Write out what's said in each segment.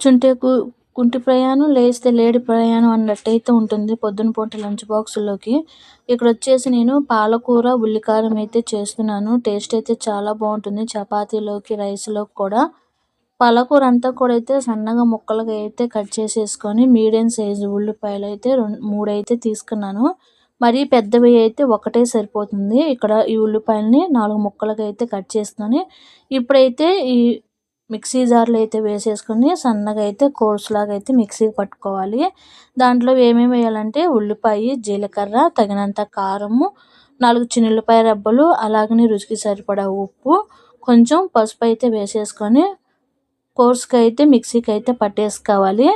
చుంటే కుంటి ప్రయాణం లేస్తే లేడి ప్రయాణం అన్నట్టయితే ఉంటుంది పొద్దున పూట లంచ్ బాక్సుల్లోకి. ఇక్కడ వచ్చేసి నేను పాలకూర ఉల్లికారం అయితే చేస్తున్నాను. టేస్ట్ అయితే చాలా బాగుంటుంది. చపాతీలోకి రైస్లోకి కూడా. పాలకూర అంతా కూడా అయితే సన్నగా ముక్కలుగా అయితే కట్ చేసేసుకొని మీడియం సైజు ఉల్లిపాయలు అయితే రెండు మూడు అయితే తీసుకున్నాను. మరీ పెద్దవి అయితే ఒకటే సరిపోతుంది. ఇక్కడ ఈ ఉల్లిపాయలని నాలుగు ముక్కలుగా అయితే కట్ చేసుకొని ఇప్పుడైతే ఈ మిక్సీ జార్లో అయితే వేసేసుకొని సన్నగా అయితే కోర్స్ లాగా అయితే మిక్సీకి పట్టుకోవాలి. దాంట్లో ఏమేమి వేయాలంటే ఉల్లిపాయ జీలకర్ర తగినంత కారము నాలుగు చిన్నులపాయ రబ్బలు అలాగనే రుచికి సరిపడా ఉప్పు కొంచెం పసుపు అయితే వేసేసుకొని కోర్స్కి అయితే మిక్సీకి అయితే పట్టేసుకోవాలి.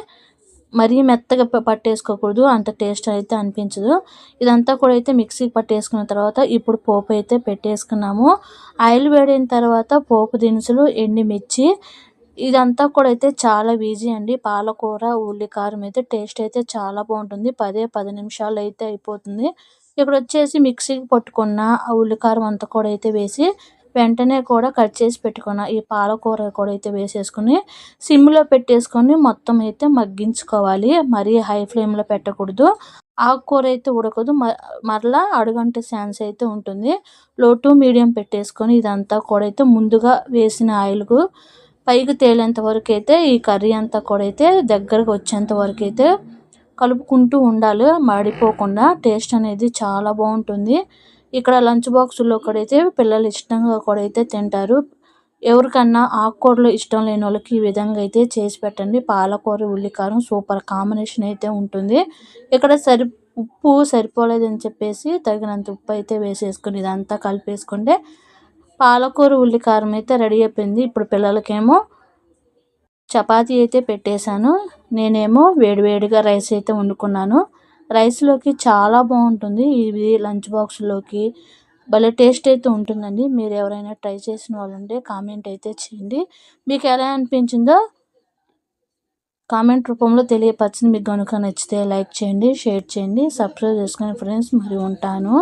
మరీ మెత్తగా పట్టేసుకోకూడదు. అంత టేస్ట్ అయితే అనిపించదు. ఇదంతా కూడా అయితే మిక్సీకి పట్టేసుకున్న తర్వాత ఇప్పుడు పోపు అయితే పెట్టేసుకున్నాము. ఆయిల్ వేడిన తర్వాత పోపు దినుసులు ఎండిమిర్చి ఇదంతా కూడా అయితే చాలా ఈజీ అండి. పాలకూర ఉల్లికారం అయితే టేస్ట్ అయితే చాలా బాగుంటుంది. పదే పది నిమిషాలు అయితే అయిపోతుంది. ఇక్కడ వచ్చేసి మిక్సీకి పట్టుకున్న ఆ ఉల్లికారం అంతా కూడా అయితే వేసి వెంటనే కూడా కట్ చేసి పెట్టుకున్న. ఈ పాలకూర కూడా అయితే వేసేసుకుని సిమ్లో పెట్టేసుకొని మొత్తం అయితే మగ్గించుకోవాలి. మరీ హై ఫ్లేమ్లో పెట్టకూడదు. ఆకుకూర అయితే ఉడకదు. మరలా అడుగంటే ఛాన్స్ అయితే ఉంటుంది. లో టు మీడియం పెట్టేసుకొని ఇదంతా కూడా అయితే ముందుగా వేసిన ఆయిల్కు పైకి తేలేంత వరకు అయితే ఈ కర్రీ అంతా కూడా అయితే దగ్గరకు వచ్చేంత వరకు అయితే కలుపుకుంటూ ఉండాలి. మాడిపోకుండా టేస్ట్ అనేది చాలా బాగుంటుంది. ఇక్కడ లంచ్ బాక్సుల్లో కూడా అయితే పిల్లలు ఇష్టంగా కూడా అయితే తింటారు. ఎవరికన్నా ఆకుకూరలు ఇష్టం లేని వాళ్ళకి ఈ విధంగా అయితే చేసి పెట్టండి. పాలకూర ఉల్లికారం సూపర్ కాంబినేషన్ అయితే ఉంటుంది. ఇక్కడ సరి ఉప్పు సరిపోలేదని చెప్పేసి తగినంత ఉప్పు అయితే వేసేసుకుని ఇదంతా కలిపేసుకుంటే పాలకూర ఉల్లికారం అయితే రెడీ అయిపోయింది. ఇప్పుడు పిల్లలకేమో చపాతీ అయితే పెట్టేశాను. నేనేమో వేడివేడిగా రైస్ అయితే వండుకున్నాను. రైస్లోకి చాలా బాగుంటుంది. ఇది లంచ్ బాక్స్లోకి భలే టేస్ట్ అయితే ఉంటుందండి. మీరు ఎవరైనా ట్రై చేసిన వాళ్ళు ఉంటే కామెంట్ అయితే చేయండి. మీకు ఎలా అనిపించిందో కామెంట్ రూపంలో తెలియపరిచింది. మీకు కనుక నచ్చితే లైక్ చేయండి షేర్ చేయండి సబ్స్క్రైబ్ చేసుకుని ఫ్రెండ్స్ మరి ఉంటాను.